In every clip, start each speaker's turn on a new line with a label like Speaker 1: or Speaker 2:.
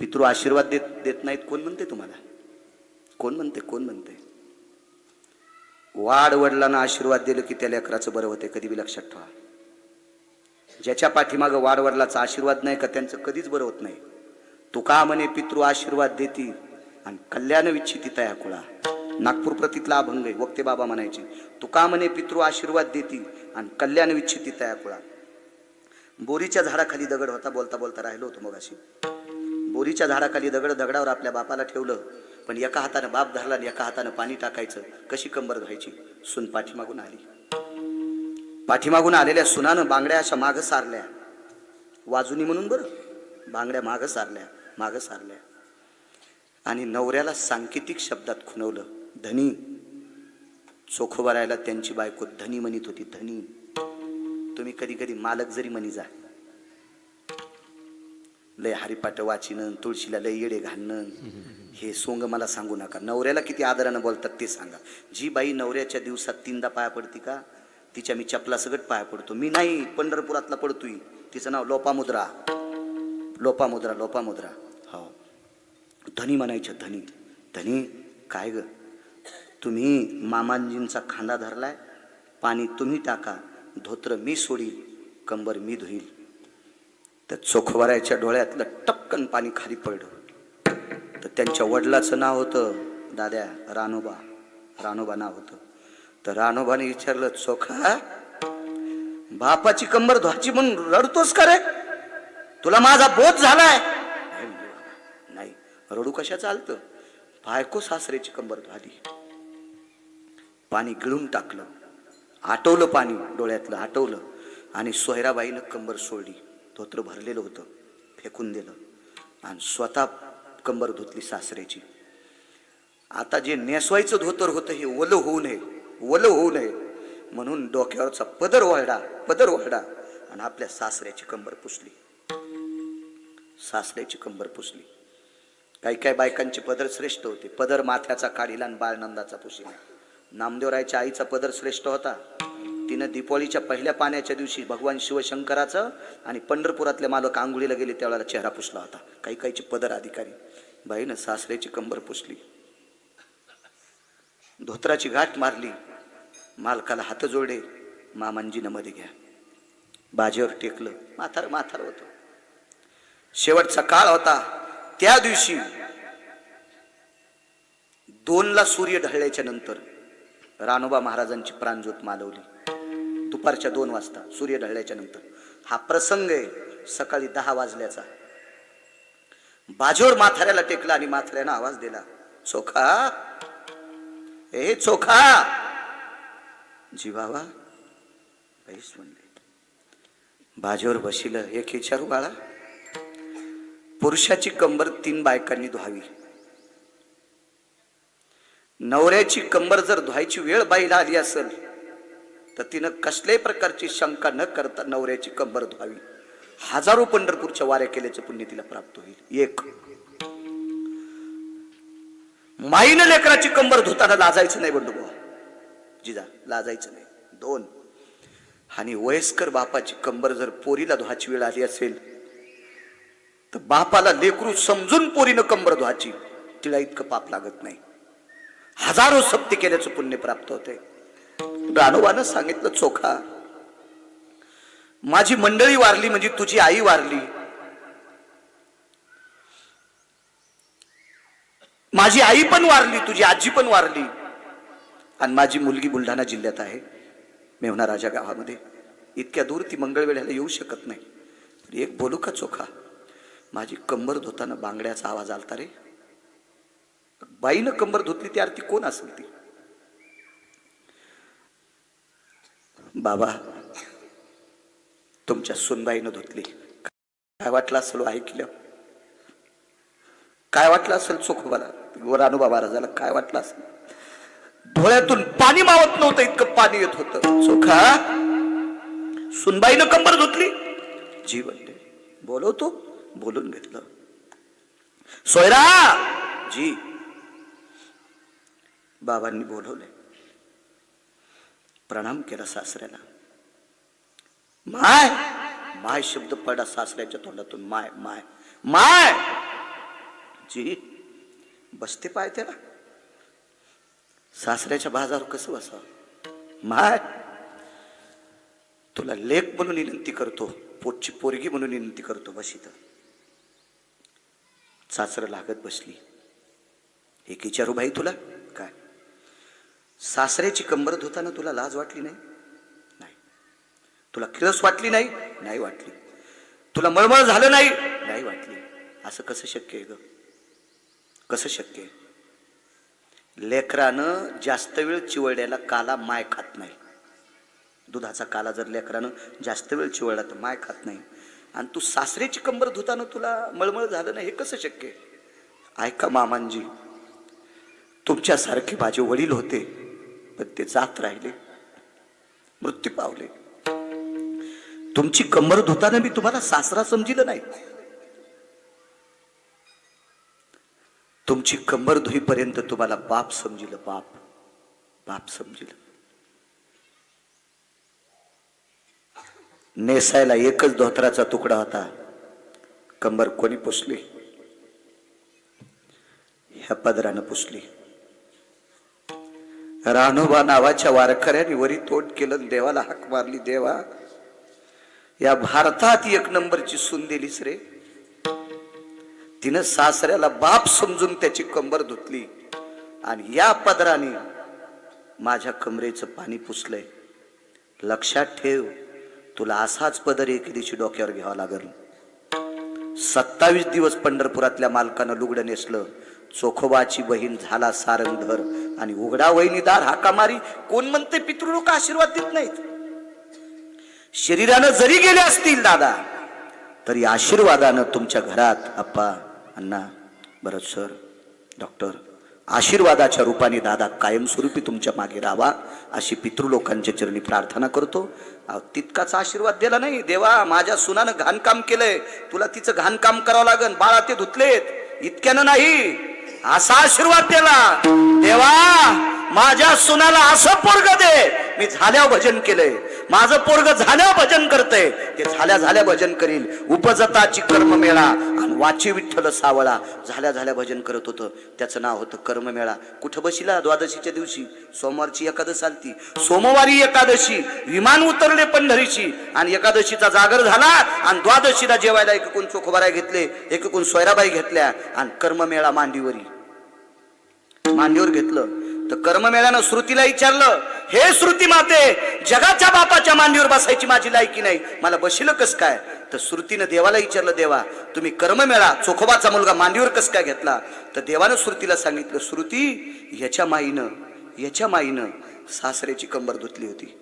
Speaker 1: पितृ आशीर्वाद देत देत नाहीत कोण म्हणते तुम्हाला? कोण म्हणते कोण म्हणते? वाड वडिलांना आशीर्वाद दिलं की त्या लेकराचं बरं होते कधी बी लक्षात ठेवा. ज्याच्या पाठीमागं वाड वडिलाचा आशीर्वाद नाही का त्यांचं कधीच बरं होत नाही? तुका म्हणे पितृ आशीर्वाद देती आणि कल्याण विच्छिती तया कुळा. नागपूर प्रतीतला अभंग आहे वक्ते बाबा म्हणायचे तुका म्हणे पितृ आशीर्वाद देती आणि कल्याण विच्छिती तया कुळा. बोरीच्या झाडाखाली दगड होता बोलता बोलता राहिलो होतो मग अशी बोरीच्या झाडाखाली दगड दगडावर आपल्या बापाला ठेवलं पण एका हातानं बाप धरला आणि एका हातानं पाणी टाकायचं. कशी कंबर धुवायची? सुन पाठीमागून आली. पाठीमागून आलेल्या सुनानं बांगड्या अशा मागं सारल्या. वाजुनी म्हणून बरं? बांगड्या मागं सारल्या मागं सारल्या. आणि नवऱ्याला सांकेतिक शब्दात खुनवलं धनी. चोखोबरायला त्यांची बायको धनी म्हणत होती धनी. तुम्ही कधी कधी मालक जरी म्हणी जा लय हरिपाट वाचिनं तुळशीला लय येडे घालणं हे सोंग मला सांगू नका. नवऱ्याला किती आदरानं बोलतात ते सांगा. जी बाई नवऱ्याच्या दिवसात तीनदा पाया पडती का तिच्या मी चपला सगट पाया पडतो. मी नाही पंढरपुरातला पडतोय. तिचं नाव लोपामुद्रा. लोपामुद्रा लोपामुद्रा. हो. धनी म्हणायच्या धनी धनी काय ग? तुम्ही मामांजींचा खांदा धरलाय पाणी तुम्ही टाका धोत्र मी सोडील कंबर मी धुईल. तर चोखवाऱ्याच्या डोळ्यातलं टपकन पाणी खाली पडलं. तर त्यांच्या वडिलाचं नाव होतं दाद्या रानोबा. रानोबा नाव होतं. तर रानोबाने विचारलं चोखा बापाची कंबर धुवाची म्हणून रडतोस का रे? तुला माझा बोध झालाय. नाही रडू कशा चालतं बायको सासरेची कंबर धुवाली. पाणी गिळून टाकलं. आटवलं पाणी डोळ्यातलं आटवलं. आणि सोयराबाईनं कंबर सोडली. स्तोत्र भरलेलं होतं फेकून दिलं आणि स्वतः कंबर धुतली सासऱ्याची. आता जे नेसवायचं धोतर होतं हे ओलं होऊ नये ओलं होऊ नये म्हणून डोक्यावरचा पदर वळडा पदर वळडा आणि आपल्या सासऱ्याची कंबर पुसली. सासऱ्याची कंबर पुसली. काही काही बायकांचे पदर श्रेष्ठ होते. पदर माथ्याचा काढिला आणि बाळनंदाचा पुसिला नामदेवरायच्या आईचा पदर श्रेष्ठ होता. तिनं दीपावलीच्या पहिल्या पाण्याच्या दिवशी भगवान शिवशंकराचं आणि पंढरपुरातले मालक आंघोळीला गेले त्यावेळेला चेहरा पुसला होता. काही काहीचे पदर अधिकारी. बाईनं सासऱ्याची कंबर पुसली. धोत्राची गाठ मारली. मालकाला हात जोडे मामांजीनं मध्ये घ्या. बाजेवर टेकलं. माथार माथार होतं. शेवटचा काळ होता. त्या दिवशी दोनला सूर्य ढळल्याच्या नंतर रानोबा महाराजांची प्राणज्योत मालवली. दुपारच्या दोन वाजता सूर्य ढळल्याच्या नंतर. हा प्रसंग आहे सकाळी दहा वाजल्याचा. बाजोर माथाऱ्याला टेकला आणि माथाऱ्यानं आवाज दिला चोखा ए चोखा जीवावा काहीच म्हणले. बाजेवर बशील एक विचारू बाळा पुरुषाची कंबर तीन बायकांनी धुवावी. नवऱ्याची कंबर जर धुवायची वेळ बाईला आली असेल तर तिनं कसल्याही प्रकारची शंका न करता नवऱ्याची कंबर धुवावी. हजारो पंढरपूरच्या वाऱ्या केल्याचं पुण्य तिला प्राप्त होईल. एक. माईनं लेकराची कंबर धुताना लाजायचं नाही बंडू बुवा जिजा लाजायचं नाही. दोन. आणि वयस्कर बापाची कंबर जर पोरीला धुवायची वेळ आली असेल तर बापाला लेकरू समजून पोरीनं कंबर धुवायची तिला इतकं पाप लागत नाही. हजारो सप्ती केल्याचं पुण्य प्राप्त होते रानोबानं सांगितलं चोखा माझी मंडळी वारली म्हणजे तुझी आई वारली. माझी आई पण वारली तुझी आजी पण वारली. आणि माझी मुलगी बुलढाणा जिल्ह्यात आहे मेवना राजा गावामध्ये. इतक्या दूर ती मंगळवेढ्याला येऊ शकत नाही. एक बोलू का चोखा? माझी कंबर धुताना बांगड्याचा आवाज आलता रे. बाईनं कंबर धुतली ती आरती कोण असेल ती? बाबा तुमच्या सुनबाईनं धुतली. काय वाटलं असेल हो ऐकलं? काय वाटलं असेल चोखोबाला गोरानुबा महाराजाला काय वाटलं असेल? डोळ्यातून पाणी मावत नव्हतं इतकं पाणी येत होतं. चोखा सुनबाईनं कंबर धुतली. जी म्हणले बोलवतो बोलून घेतलं. सोयरा! जी. बाबांनी बोलवले प्रणाम केला सासऱ्याला. माय माय शब्द पडा सासऱ्याच्या तोंडातून. माय माय माय! जी बसते पाय त्याला. सासऱ्याच्या बाजारावर कसं बसावं? माय तुला लेख म्हणून विनंती करतो पोटची पोरगी म्हणून विनंती करतो बस इथं सासरं लागत बसली. हे विचारू बाई तुला? सासऱ्याची कंबर धुताना तुला लाज वाटली नाही? नाही. तुला किळस वाटली नाही? नाही वाटली. तुला मळमळ झालं नाही? नाही वाटली. असं कसं शक्य आहे ग? कसं शक्य आहे? लेकरानं जास्त वेळ चिवड्याला काला माय खात नाही. दुधाचा काला जर लेकरानं जास्त वेळ चिवळला तर माय खात नाही. आणि तू सासरेची कंबर धुताना तुला मळमळ झालं नाही हे कसं शक्य आहे? ऐका मामांजी तुमच्यासारखे माझे वडील होते. पण ते जात राहिले. मृत्यू पावले. तुमची कंबर धुताना मी तुम्हाला सासरा समजिलं नाही. तुमची कंबर धुईपर्यंत तुम्हाला बाप समजिलं बाप बाप समजिलं. नेसायला एकच धोत्राचा तुकडा होता. कंबर कोणी पुसली? ह्या पदरानं पुसली. रानोबा नावाच्या वारकऱ्याने वरी तोंड केलं देवाला हाक मारली देवा या भारतात एक नंबरची सून दिलीस रे. तिनं सासऱ्याला बाप समजून त्याची कंबर धुतली आणि या पदराने माझ्या कमरेचं पाणी पुसलंय. लक्षात ठेव तुला असाच पदर एके दिवशी डोक्यावर घ्यावा लागल. सत्तावीस दिवस पंढरपुरातल्या मालकानं लुगडं नेसलं. चोखोबाची बहीण झाला सारंगधर आणि उघडा वहिनीदार हाकामारी कोण म्हणते पितृलोक आशीर्वाद देत नाहीत? शरीरानं जरी गेले असतील दादा तरी आशीर्वादानं तुमच्या घरात अप्पा अण्णा भरत सर डॉक्टर आशीर्वादाच्या रूपाने दादा कायमस्वरूपी तुमच्या मागे राहावा अशी पितृलोकांच्या चरणी प्रार्थना करतो. अहो, तितकाच आशीर्वाद दिला नाही. देवा माझ्या सुनानं घाणकाम केलंय. तुला तिचं घाणकाम करावं लागन. बाळा ते धुतलेत. इतक्यानं नाही. असा आशीर्वाद दिला. देवा माझ्या सुनाला असं पोरग दे. मी झाल्यावर भजन केलंय. माझं पोरग झाल्यावर भजन करतय. ते झाल्या झाल्या भजन करील. उपजताची कर्म मेळा आणि वाची विठ्ठल सावळा झाल्या झाल्या भजन करत होतं. त्याचं नाव होतं कर्ममेळा. कुठं बशीला द्वादशीच्या दिवशी? सोमवारची एकादश आलती. सोमवारी एकादशी. विमान उतरले पंढरीची आणि एकादशीचा जागर झाला आणि द्वादशीला जेवायला एक कोण चोखोबाराय घेतले. एक कोण सोयराबाई घेतल्या आणि कर्ममेळा मांडीवरी. मांडीवर घेतलं. तर कर्ममेळ्यानं श्रुतीला विचारलं हे श्रुती माते जगाच्या बापाच्या मांडीवर बसायची माझी लायकी नाही. मला बशील कस काय? तर श्रुतीनं देवाला विचारलं देवा तुम्ही कर्ममेळा चोखोबाचा मुलगा मांडीवर कस काय घेतला? तर देवानं श्रुतीला सांगितलं श्रुती याच्या माईनं याच्या माईनं सासऱ्याची कंबर धुतली होती.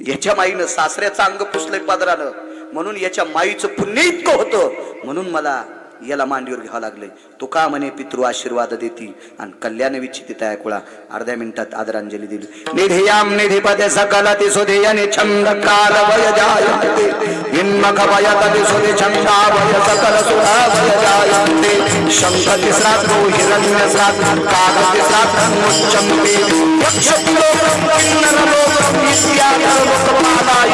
Speaker 1: याच्या माईनं सासऱ्याचं अंग पुसलंय पदरानं. म्हणून याच्या माईचं पुण्य इतकं होतं. म्हणून मला याला मांडीवर घ्यावं लागले तो का म्हणे पितृ आशीर्वाद देती? आणि कल्याण विच्छिती तया कुळा. अर्ध्या मिनिटात आदरांजली दिली निधियाम निधिपदे सकला ते सुधियनि छंद काल वय जायते हिन्मख वयत ती सुधि छंदा वय सकल सुधा वय जायते शंख तिसरा तो हिरण्य सात काग तिसरा मुच्चंते यक्षलोकं किन्नरलोकं इत्यादलोकपालाय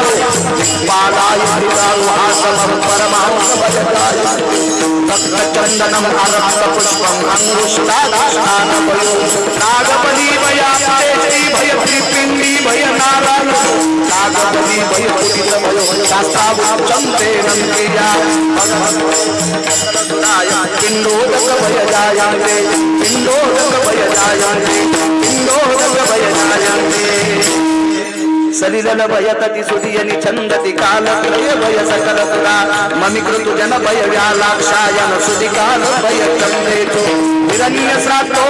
Speaker 1: पालाय हरितारुहासं परमांस वय जायते वक्रचन्दनम् अरक्तपुष्पम् अङ्गुष्टादानपयो नागबली भया तेजयी भय त्रिपिण्डी भय नारायण नागबली भय पुरितमयो शास्त्रावृक्षं ते नन्द्रिया भगवन्ताय पिण्डोदक भय जायन्ते पिण्डोदक भय जायन्ते पिण्डोदक भय जायन्ते सलिलन भयतति सुधियनि छन्दति कालत्रय भय सकल पुरा ममि कृतु जन भय व्यालाक्षायन सुधि काल भय चन्देतो हिरण्य श्राद्धो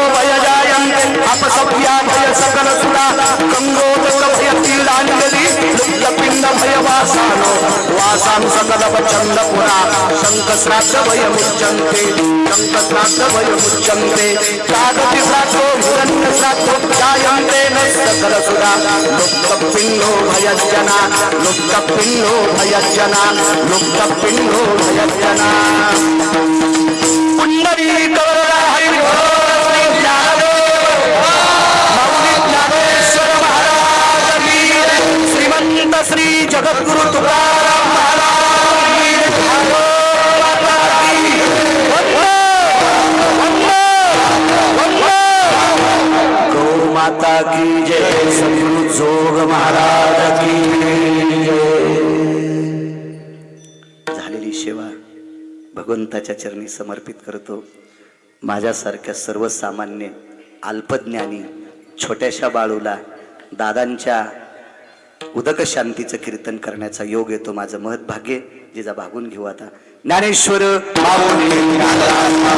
Speaker 1: भय जायन्ते अपसभ्या भय सकल सुरा गङ्गोदक भय तीलाञ्जलि लुप्त पिण्ड भय वासानो वासां सकल चन्द पुरा शङ्ख श्राद्ध भय मुच्यन्ते शङ्ख श्राद्ध भय मुच्यन्ते कागति श्राद्धो हिरण्य श्राद्धो जायन्ते न सकल सुरा लुप्त पिण्डो भयजना लुप्त पिण्डो भयजना लुप्त पिण्डो भयजना पुण्डरी कवरला हरी श्री जगद्गुरु तुकाराम माता की जय सदगुरु जोग महाराज की झालेली सेवा भगवंताच्या चरणी समर्पित करतो. माझ्यासारख्या सर्वसामान्य अल्पज्ञानी छोट्याशा बाळूला दादांच्या उदक शांतीचं कीर्तन करण्याचा योग येतो माझं महत भाग्य जिजा भागून घेऊ आता ज्ञानेश्वर माऊली